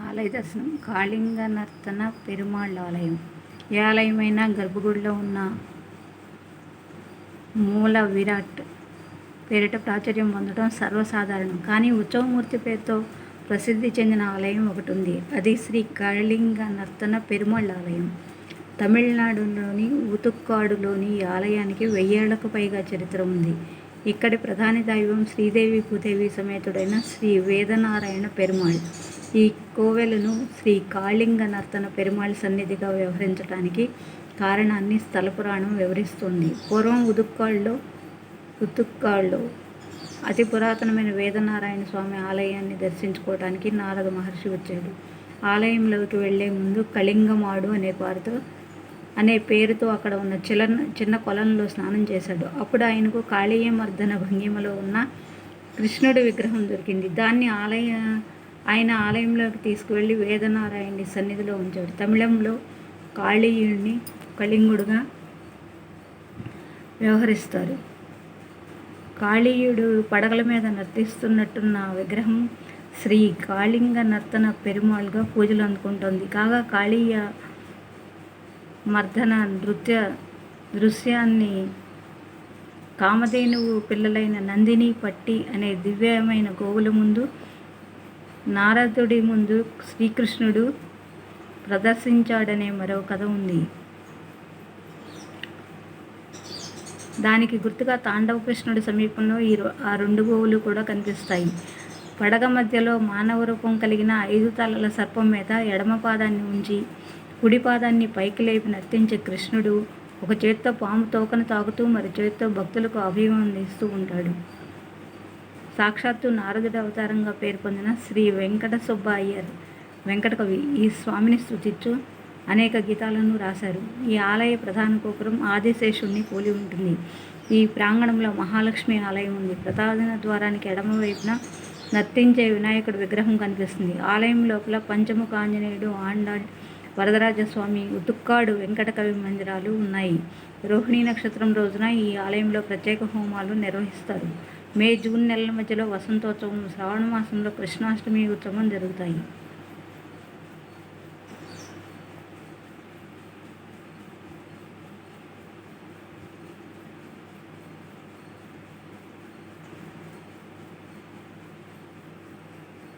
ఆలయ దర్శనం కాళింగ నర్తన పెరుమాళ్ళ ఆలయం. ఏ ఆలయమైనా గర్భగుడిలో ఉన్న మూల విరాట్ పేరిట ప్రాచుర్యం పొందడం సర్వసాధారణం. కానీ ఉత్సవమూర్తి పేరుతో ప్రసిద్ధి చెందిన ఆలయం ఒకటి ఉంది. అది శ్రీ కాళింగ నర్తన పెరుమాళ్ళ ఆలయం. తమిళనాడులోని ఉతుక్కాడులోని ఈ ఆలయానికి వెయ్యేళ్ళకు పైగా చరిత్ర ఉంది. ఇక్కడి ప్రధాన దైవం శ్రీదేవి భూదేవి సమేతుడైన శ్రీ వేదనారాయణ పెరుమాళ్. ఈ కోవెలను శ్రీ కాళింగ నర్తన పెరుమాళ్ సన్నిధిగా వ్యవహరించడానికి కారణాన్ని స్థల పురాణం వివరిస్తుంది. పూర్వం ఉదుక్కాళ్ళలో ఉతుక్కాళ్ళు అతి పురాతనమైన వేదనారాయణ స్వామి ఆలయాన్ని దర్శించుకోవడానికి నారద మహర్షి వచ్చాడు. ఆలయంలోకి వెళ్ళే ముందు కళింగమాడు అనే వారితో అనే పేరుతో అక్కడ ఉన్న చిల చిన్న కొలంలో స్నానం చేశాడు. అప్పుడు ఆయనకు కాళీయమర్దన భంగిమలో ఉన్న కృష్ణుడి విగ్రహం దొరికింది. దాన్ని ఆలయ ఆయన ఆలయంలోకి తీసుకువెళ్ళి వేదనారాయణి సన్నిధిలో ఉంచాడు. తమిళంలో కాళీయుడిని కళింగుడుగా వ్యవహరిస్తారు. కాళీయుడు పడగల మీద నర్తిస్తున్నట్టున్న విగ్రహం శ్రీ కాళింగ నర్తన పెరుమాళ్గా పూజలు అందుకుంటోంది. కాగా కాళీయ మర్దన నృత్య దృశ్యాన్ని కామధేనువు పిల్లలైన నందిని పట్టి అనే దివ్యమైన గోవుల ముందు నారదుడి ముందు శ్రీకృష్ణుడు ప్రదర్శించాడనే మరో కథ ఉంది. దానికి గుర్తుగా తాండవ కృష్ణుడి సమీపంలో ఈ ఆ రెండు గోవులు కూడా కనిపిస్తాయి. పడగ మధ్యలో మానవ రూపం కలిగిన ఐదు తలల సర్పం మీద ఎడమ పాదాన్ని ఉంచి కుడి పాదాన్ని పైకి లేపి నర్తించే కృష్ణుడు ఒక చేత్తో పాము తోకను తాకుతూ మరి చేత్తో భక్తులకు అభయం ఉంటాడు. సాక్షాత్తు నారదుడి అవతారంగా పేరు పొందిన శ్రీ వెంకట సుబ్బ అయ్యర్ వెంకట కవి ఈ స్వామిని స్తుతిస్తూ అనేక గీతాలను రాశారు. ఈ ఆలయ ప్రధాన గోపురం ఆదిశేషుణ్ణి పోలి ఉంటుంది. ఈ ప్రాంగణంలో మహాలక్ష్మి ఆలయం ఉంది. ప్రతాదన ద్వారానికి ఎడమ వైపున నర్తించే వినాయకుడి విగ్రహం కనిపిస్తుంది. ఆలయం లోపల పంచముఖ ఆంజనేయుడు ఆండాడ్ వరదరాజస్వామి ఉతుక్కాడు వెంకట కవి మందిరాలు ఉన్నాయి. రోహిణీ నక్షత్రం రోజున ఈ ఆలయంలో ప్రత్యేక హోమాలు నిర్వహిస్తారు. మే జూన్ నెలల మధ్యలో వసంతోత్సవం శ్రావణ మాసంలో కృష్ణాష్టమి ఉత్సవం జరుగుతాయి.